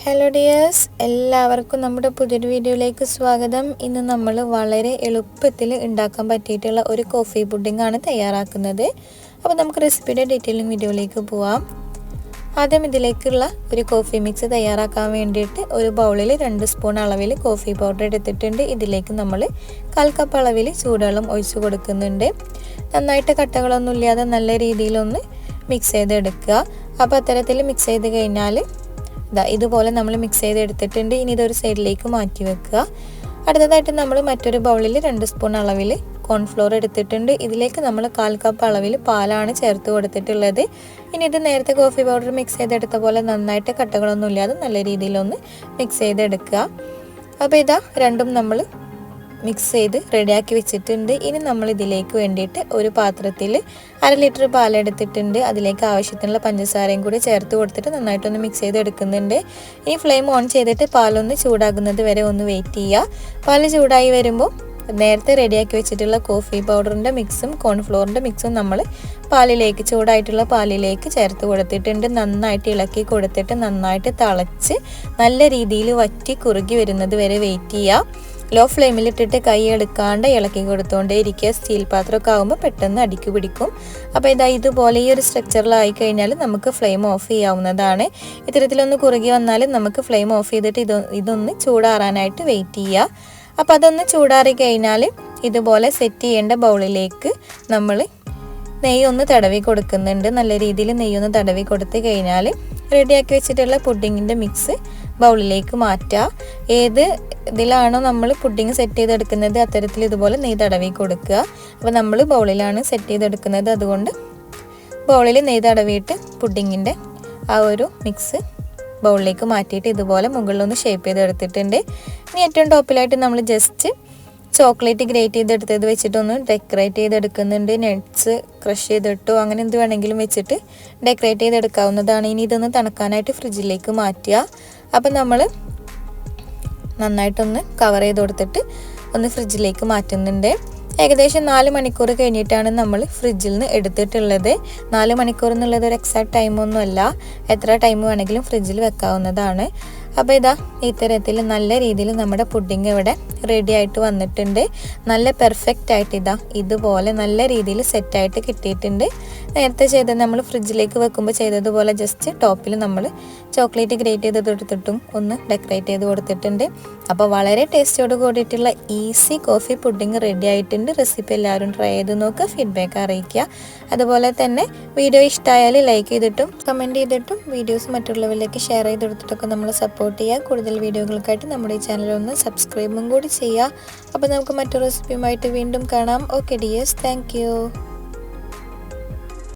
Hello dears എല്ലാവർക്കും നമ്മുടെ പുതിയൊരു വീഡിയോയിലേക്ക് സ്വാഗതം. ഇന്ന് നമ്മൾ വളരെ എളുപ്പത്തിൽ ഉണ്ടാക്കാൻ പറ്റിയിട്ടുള്ള ഒരു കോഫി പുഡിംഗ് ആണ് തയ്യാറാക്കുന്നത്. അപ്പോൾ നമുക്ക് റെസിപ്പിയുടെ ഡീറ്റെയിലിംഗ് വീഡിയോയിലേക്ക് പോവാം. ആദ്യം ഇതിലേക്കുള്ള ഒരു കോഫി മിക്സ് തയ്യാറാക്കാൻ വേണ്ടിയിട്ട് ഒരു ബൗളിൽ രണ്ട് സ്പൂൺ അളവിൽ കോഫി പൗഡർ എടുത്തിട്ടുണ്ട്. ഇതിലേക്ക് നമ്മൾ കാൽ കപ്പ് അളവിൽ ചൂടുവെള്ളം ഒഴിച്ചു കൊടുക്കുന്നുണ്ട്. നന്നായിട്ട് കട്ടകളൊന്നും ഇല്ലാതെ നല്ല രീതിയിലൊന്ന് മിക്സ് ചെയ്തെടുക്കുക. അപ്പോൾ അത്തരത്തിൽ മിക്സ് ചെയ്ത് കഴിഞ്ഞാൽ ഇതുപോലെ നമ്മൾ മിക്സ് ചെയ്ത് എടുത്തിട്ടുണ്ട് ഇനി ഇതൊരു സൈഡിലേക്ക് മാറ്റി വെക്കുക. അടുത്തതായിട്ട് നമ്മൾ മറ്റൊരു ബൗളിൽ രണ്ട് സ്പൂൺ അളവിൽ കോൺഫ്ലോർ എടുത്തിട്ടുണ്ട്. ഇതിലേക്ക് നമ്മൾ കാൽ കപ്പ് അളവിൽ പാലാണ് ചേർത്ത് കൊടുത്തിട്ടുള്ളത്. ഇനി ഇത് നേരത്തെ കോഫി പൗഡർ മിക്സ് ചെയ്തെടുത്ത പോലെ നന്നായിട്ട് കട്ടകളൊന്നും ഇല്ലാതെ നല്ല രീതിയിലൊന്ന് മിക്സ് ചെയ്തെടുക്കുക. അപ്പോൾ ഇതാ രണ്ടും നമ്മൾ മിക്സ് ചെയ്ത് റെഡിയാക്കി വെച്ചിട്ടുണ്ട്. ഇനി നമ്മൾ ഇതിലേക്ക് വേണ്ടിയിട്ട് ഒരു പാത്രത്തിൽ അര ലിറ്റർ പാലെടുത്തിട്ടുണ്ട് അതിലേക്ക് ആവശ്യത്തിനുള്ള പഞ്ചസാരയും കൂടി ചേർത്ത് കൊടുത്തിട്ട് നന്നായിട്ടൊന്ന് മിക്സ് ചെയ്ത് എടുക്കുന്നുണ്ട് ഇനി ഫ്ലെയിം ഓൺ ചെയ്തിട്ട് പാലൊന്ന് ചൂടാകുന്നത് വരെ ഒന്ന് വെയിറ്റ് ചെയ്യുക. പാൽ ചൂടായി വരുമ്പോൾ നേരത്തെ റെഡിയാക്കി വെച്ചിട്ടുള്ള കോഫി പൗഡറിന്റെ മിക്സും കോൺഫ്ലോറിന്റെ മിക്സും നമ്മൾ പാലിലേക്ക് ചൂടായിട്ടുള്ള പാലിലേക്ക് ചേർത്ത് കൊടുത്തിട്ടുണ്ട്. നന്നായിട്ട് ഇളക്കി കൊടുത്തിട്ട് നന്നായിട്ട് തിളച്ച് നല്ല രീതിയിൽ വറ്റി കുറുകി വരുന്നത് വരെ വെയിറ്റ് ചെയ്യുക. ലോ ഫ്ലെയിമിൽ ഇട്ടിട്ട് കൈ എടുക്കാണ്ട് ഇളക്കി കൊടുത്തുകൊണ്ടേ ഇരിക്കുക സ്റ്റീൽ പാത്രമൊക്കെ ആകുമ്പോൾ പെട്ടെന്ന് അടിക്ക് പിടിക്കും. അപ്പോൾ ഇതാ ഇതുപോലെ ഈ ഒരു സ്ട്രക്ചറിലായി കഴിഞ്ഞാൽ നമുക്ക് ഫ്ലെയിം ഓഫ് ചെയ്യാവുന്നതാണ്. ഇത്തരത്തിലൊന്ന് കുറുകി വന്നാൽ നമുക്ക് ഫ്ലെയിം ഓഫ് ചെയ്തിട്ട് ഇത് ഇതൊന്ന് ചൂടാറാനായിട്ട് വെയിറ്റ് ചെയ്യുക അപ്പോൾ അതൊന്ന് ചൂടാറി കഴിഞ്ഞാൽ ഇതുപോലെ സെറ്റ് ചെയ്യേണ്ട ബൗളിലേക്ക് നമ്മൾ നെയ്യൊന്ന് തടവി കൊടുക്കുന്നുണ്ട്. നല്ല രീതിയിൽ നെയ്യൊന്ന് തടവി കൊടുത്ത് കഴിഞ്ഞാൽ റെഡിയാക്കി വെച്ചിട്ടുള്ള പുഡിങ്ങിന്റെ മിക്സ് ബൗളിലേക്ക് മാറ്റുക. ഏത് ഇതിലാണോ നമ്മൾ പുഡിങ് സെറ്റ് ചെയ്തെടുക്കുന്നത് അത്തരത്തിൽ ഇതുപോലെ നെയ് തടവി കൊടുക്കുക. അപ്പോൾ നമ്മൾ ബൗളിലാണ് സെറ്റ് ചെയ്തെടുക്കുന്നത്. അതുകൊണ്ട് ബൗളിൽ നെയ് തടവിയിട്ട് പുഡിങ്ങിന്റെ ആ ഒരു മിക്സ് ബൗളിലേക്ക് മാറ്റിയിട്ട് ഇതുപോലെ മുകളിലൊന്ന് ഷേപ്പ് ചെയ്തെടുത്തിട്ടുണ്ട്. ഇനി ഏറ്റവും ടോപ്പിലായിട്ട് നമ്മൾ ജസ്റ്റ് ചോക്ലേറ്റ് ഗ്രേറ്റ് ചെയ്തെടുത്തത് വെച്ചിട്ടൊന്ന് ഡെക്കറേറ്റ് ചെയ്തെടുക്കുന്നുണ്ട്. നട്ട്സ് ക്രഷ് ചെയ്തിട്ടോ അങ്ങനെ എന്ത് വേണമെങ്കിലും വെച്ചിട്ട് ഡെക്കറേറ്റ് ചെയ്തെടുക്കാവുന്നതാണ്. ഇനി ഇതൊന്ന് തണുക്കാനായിട്ട് ഫ്രിഡ്ജിലേക്ക് മാറ്റുക. അപ്പം നമ്മൾ നന്നായിട്ടൊന്ന് കവർ ചെയ്ത് കൊടുത്തിട്ട് ഒന്ന് ഫ്രിഡ്ജിലേക്ക് മാറ്റുന്നുണ്ട്. ഏകദേശം നാല് മണിക്കൂർ കഴിഞ്ഞിട്ടാണ് നമ്മൾ ഫ്രിഡ്ജിൽ നിന്ന് എടുത്തിട്ടുള്ളത്. നാല് മണിക്കൂർ എന്നുള്ളത് ഒരു എക്സാക്ട് ടൈമൊന്നുമല്ല എത്ര ടൈം വേണമെങ്കിലും ഫ്രിഡ്ജിൽ വെക്കാവുന്നതാണ്. അപ്പോൾ ഇതാ ഇത്തരത്തിൽ നല്ല രീതിയിൽ നമ്മുടെ പുഡിങ് ഇവിടെ റെഡി ആയിട്ട് വന്നിട്ടുണ്ട്. നല്ല പെർഫെക്റ്റ് ആയിട്ട് ഇതാ ഇതുപോലെ നല്ല രീതിയിൽ സെറ്റായിട്ട് കിട്ടിയിട്ടുണ്ട്. നേരത്തെ ചെയ്ത് നമ്മൾ ഫ്രിഡ്ജിലേക്ക് വെക്കുമ്പോൾ ചെയ്തതുപോലെ ജസ്റ്റ് ടോപ്പിൽ നമ്മൾ ചോക്ലേറ്റ് ഗ്രേറ്റ് ചെയ്ത് കൊടുത്തിട്ടും ഒന്ന് ഡെക്കറേറ്റ് ചെയ്ത് കൊടുത്തിട്ടുണ്ട്. അപ്പോൾ വളരെ ടേസ്റ്റോട് കൂടിയിട്ടുള്ള ഈസി കോഫി പുഡിങ് റെഡി ആയിട്ടുണ്ട്. റെസിപ്പി എല്ലാവരും ട്രൈ ചെയ്ത് നോക്കുക ഫീഡ്ബാക്ക് അറിയിക്കുക. അതുപോലെ തന്നെ വീഡിയോ ഇഷ്ടമായാൽ ലൈക്ക് ചെയ്തിട്ടും കമന്റ് ചെയ്തിട്ടും വീഡിയോസ് മറ്റുള്ളവരിലേക്ക് ഷെയർ ചെയ്ത് കൊടുത്തിട്ടൊക്കെ നമ്മൾ സപ്പോർട്ട് ചെയ്യുക. കൂടുതൽ വീഡിയോകൾക്കായിട്ട് നമ്മുടെ ഈ ചാനൽ ഒന്ന് സബ്സ്ക്രൈബും കൂടി ചെയ്യുക. അപ്പോൾ നമുക്ക് മറ്റൊരു റെസിപ്പിയുമായിട്ട് വീണ്ടും കാണാം. Okay dears thank